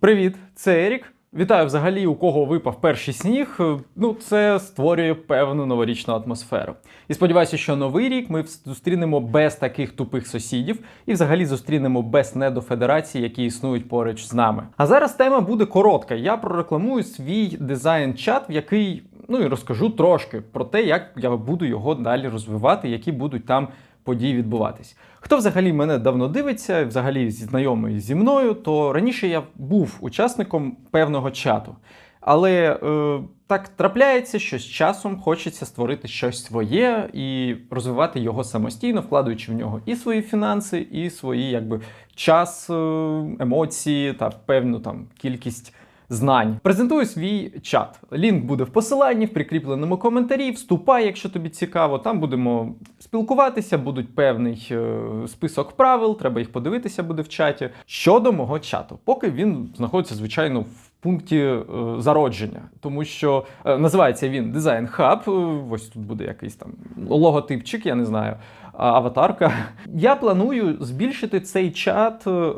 Привіт, це Ерік. Вітаю взагалі, у кого випав перший сніг. Е, Ну, це створює певну новорічну атмосферу. І сподіваюся, що новий рік ми зустрінемо без таких тупих сусідів і взагалі зустрінемо без недофедерацій, які існують поруч з нами. А зараз тема буде коротка. Я прорекламую свій дизайн-чат, в який ну і розкажу трошки про те, як я буду його далі розвивати, які будуть там події відбуватись. Хто взагалі мене давно дивиться, взагалі знайомий зі мною, то раніше я був учасником певного чату. Але е, так трапляється, що з часом хочеться створити щось своє і розвивати його самостійно, вкладаючи в нього і свої фінанси, і свої якби час, е, емоції та певну там кількість знань. Презентую свій чат. Лінк буде в посиланні, в прикріпленому коментарі. Вступай, якщо тобі цікаво. Там будемо спілкуватися, будуть певний е, список правил, треба їх подивитися буде в чаті. Щодо мого чату, поки він знаходиться, звичайно, в пункті е, зародження, тому що е, називається він Design Hub. Е, Ось тут буде якийсь там логотипчик, я не знаю, аватарка. Я планую збільшити цей чат е,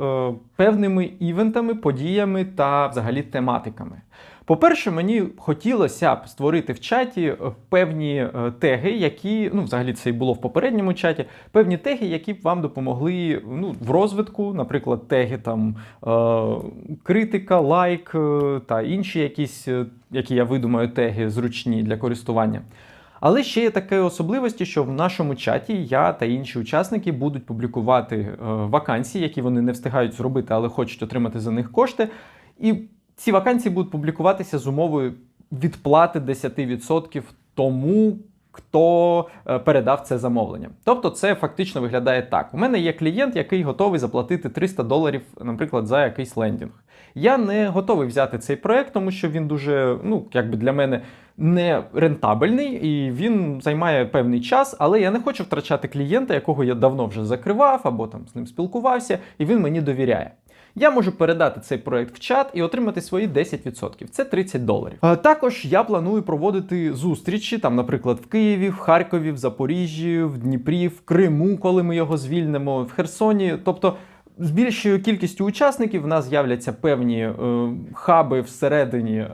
певними івентами, подіями та взагалі тематиками. По-перше, мені хотілося б створити в чаті е, певні е, теги, які, ну, взагалі це і було в попередньому чаті, певні теги, які б вам допомогли ну, в розвитку, наприклад, теги там е, критика, лайк та інші якісь, які я видумаю, теги зручні для користування. Але ще є такі особливості, що в нашому чаті я та інші учасники будуть публікувати е, вакансії, які вони не встигають зробити, але хочуть отримати за них кошти. І ці вакансії будуть публікуватися з умовою відплати 10% тому, хто е, передав це замовлення. Тобто, це фактично виглядає так: у мене є клієнт, який готовий заплатити 300 доларів, наприклад, за якийсь лендінг. Я не готовий взяти цей проект, тому що він дуже, ну якби для мене не рентабельний і він займає певний час, але я не хочу втрачати клієнта, якого я давно вже закривав або там з ним спілкувався, і він мені довіряє. Я можу передати цей проект в чат і отримати свої 10%. Це 30 доларів. А також я планую проводити зустрічі, там, наприклад, в Києві, в Харкові, в Запоріжжі, в Дніпрі, в Криму, коли ми його звільнимо, в Херсоні. Тобто. З більшою кількістю учасників в нас з'являться певні е, хаби всередині е,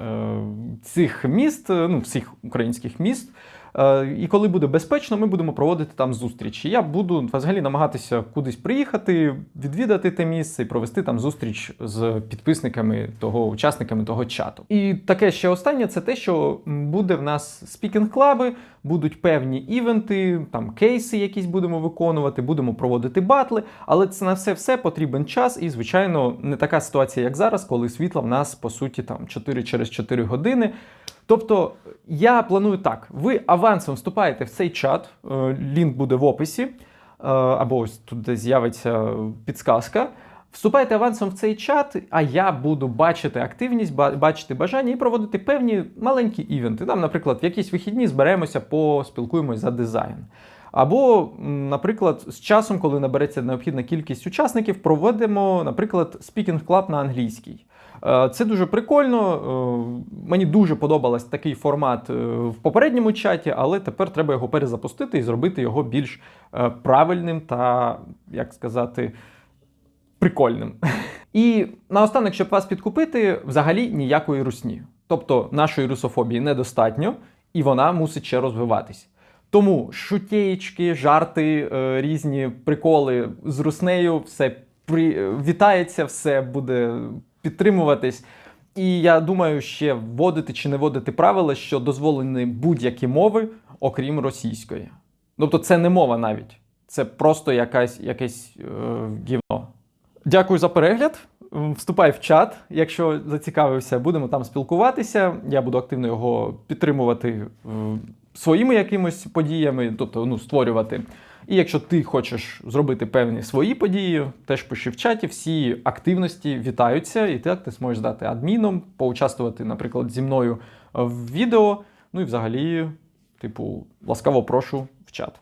цих міст, е, ну, всіх українських міст. Е, і коли буде безпечно, ми будемо проводити там зустрічі. Я буду взагалі намагатися кудись приїхати, відвідати те місце і провести там зустріч з підписниками того, учасниками того чату. І таке ще останнє це те, що буде в нас спікінг-клаби, будуть певні івенти, там кейси якісь будемо виконувати, будемо проводити батли. Але це на все все потрібен час, і звичайно, не така ситуація, як зараз, коли світла в нас по суті там 4 через 4 години. Тобто я планую так: ви авансом вступаєте в цей чат, е, лінк буде в описі, е, або ось тут де з'явиться підсказка. Вступайте авансом в цей чат, а я буду бачити активність, бачити бажання і проводити певні маленькі івенти. Там, наприклад, в якісь вихідні зберемося, поспілкуємось за дизайн. Або, наприклад, з часом, коли набереться необхідна кількість учасників, проведемо, наприклад, спікінг клаб на англійській. Е, Це дуже прикольно. е, Мені дуже подобалось такий формат е, в попередньому чаті, але тепер треба його перезапустити і зробити його більш правильним та, як сказати, прикольним. І наостанок, щоб вас підкупити, взагалі ніякої русні. Тобто нашої русофобії недостатньо, і вона мусить ще розвиватись. Тому шутєєчки, жарти, е, різні приколи з руснею, все при... вітається, все буде підтримуватись. І я думаю, ще вводити чи не вводити правила, що дозволені будь-які мови, окрім російської. Тобто це не мова навіть, це просто якась, якесь е, гівно. Дякую за перегляд. Вступай в чат, якщо зацікавився, будемо там спілкуватися. Я буду активно його підтримувати своїми якимось подіями, тобто ну, створювати. І якщо ти хочеш зробити певні свої події, теж пиши в чаті, всі активності вітаються, і так ти зможеш дати адміном, поучаствувати, наприклад, зі мною в відео. Ну і взагалі, типу, ласкаво прошу в чат.